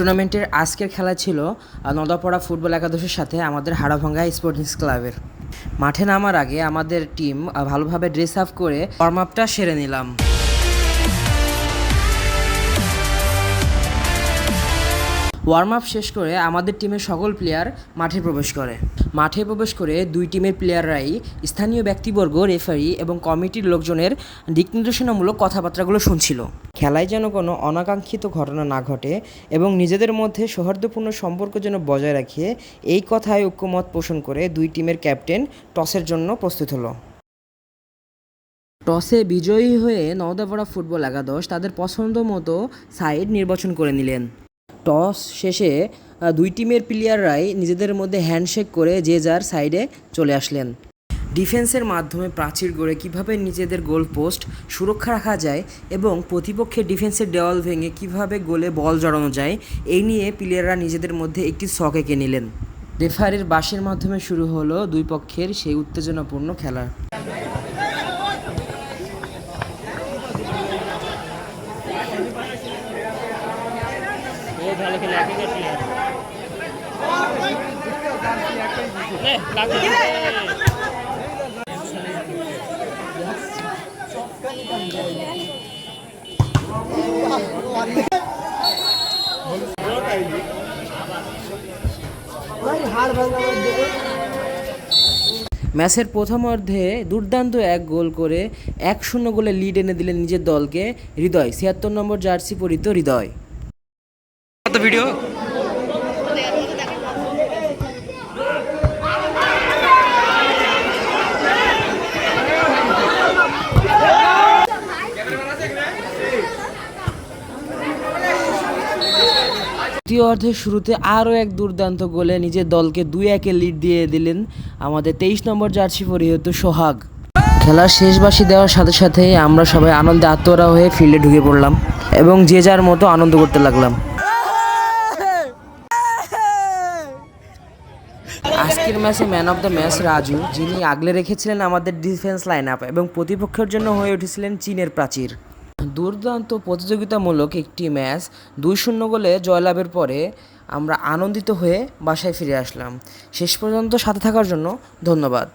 টুর্নামেন্টের আজকের খেলা ছিল নদাপড়া ফুটবল একাদশের সাথে আমাদের হাড়াভাঙ্গা স্পোর্টিংস ক্লাবের। মাঠে নামার আগে আমাদের টিম ভালোভাবে ড্রেস আপ করে ফর্ম আপটা সেরে নিলাম। ওয়ার্ম আপ শেষ করে আমাদের টিমের সকল প্লেয়ার মাঠে প্রবেশ করে। মাঠে প্রবেশ করে দুই টিমের প্লেয়াররাই স্থানীয় ব্যক্তিবর্গ রেফারি এবং কমিটির লোকজনের দিক নির্দেশনামূলক কথাবার্তাগুলো শুনছিল। খেলায় যেন কোনো অনাকাঙ্ক্ষিত ঘটনা না ঘটে এবং নিজেদের মধ্যে সৌহার্দ্যপূর্ণ সম্পর্ক যেন বজায় রাখে, এই কথায় ঐক্যমত পোষণ করে দুই টিমের ক্যাপ্টেন টসের জন্য প্রস্তুত হলো। টসে বিজয়ী হয়ে নওদাপাড়া ফুটবল একাদশ তাদের পছন্দ মতো সাইড নির্বাচন করে নিলেন। টস শেষে দুই টিমের প্লেয়াররাই নিজেদের মধ্যে হ্যান্ডশেক করে যে যার সাইডে চলে আসলেন। ডিফেন্সের মাধ্যমে প্রাচীর গড়ে কীভাবে নিজেদের গোল পোস্ট সুরক্ষা রাখা যায় এবং প্রতিপক্ষের ডিফেন্সের দেওয়াল ভেঙে কীভাবে গোলে বল জড়ানো যায়, এই নিয়ে প্লেয়াররা নিজেদের মধ্যে একটি শখ এঁকে নিলেন। রেফারির বাঁশির মাধ্যমে শুরু হলো দুই পক্ষের সেই উত্তেজনাপূর্ণ খেলা ও ভালো খেলে এখনকার প্লেয়ার ম্যাচের প্রথম অর্ধে দুর্দান্ত এক গোল করে এক শূন্য গোলে লিড এনে দিলেন নিজের দলকে হৃদয়। ছিয়াত্তর নম্বর জার্সি পরিত হৃদয়। ভিডিও দ্বিতীয় অর্ধের শুরুতে আরও এক দুর্দান্ত গোলে নিজের দলকে দুই একে লিড দিয়ে দিলেন আমাদের তেইশ নম্বর জার্সি পরিহিত সোহাগ। খেলার শেষ বাসি দেওয়ার সাথে সাথে আমরা সবাই আনন্দে আত্মরা হয়ে ফিল্ডে ঢুকে পড়লাম এবং যে যার মতো আনন্দ করতে লাগলাম। আজকের ম্যাচে man of the match Raju, যিনি আগলে রেখেছিলেন আমাদের ডিফেন্স লাইন আপ এবং প্রতিপক্ষের জন্য হয়ে উঠেছিলেন চীনের প্রাচীর। দুর্দান্ত প্রতিযোগিতামূলক একটি ম্যাচ, দুই শূন্য গোলে জয়লাভের পরে আমরা আনন্দিত হয়ে বাসায় ফিরে আসলাম। শেষ পর্যন্ত সাথে থাকার জন্য ধন্যবাদ।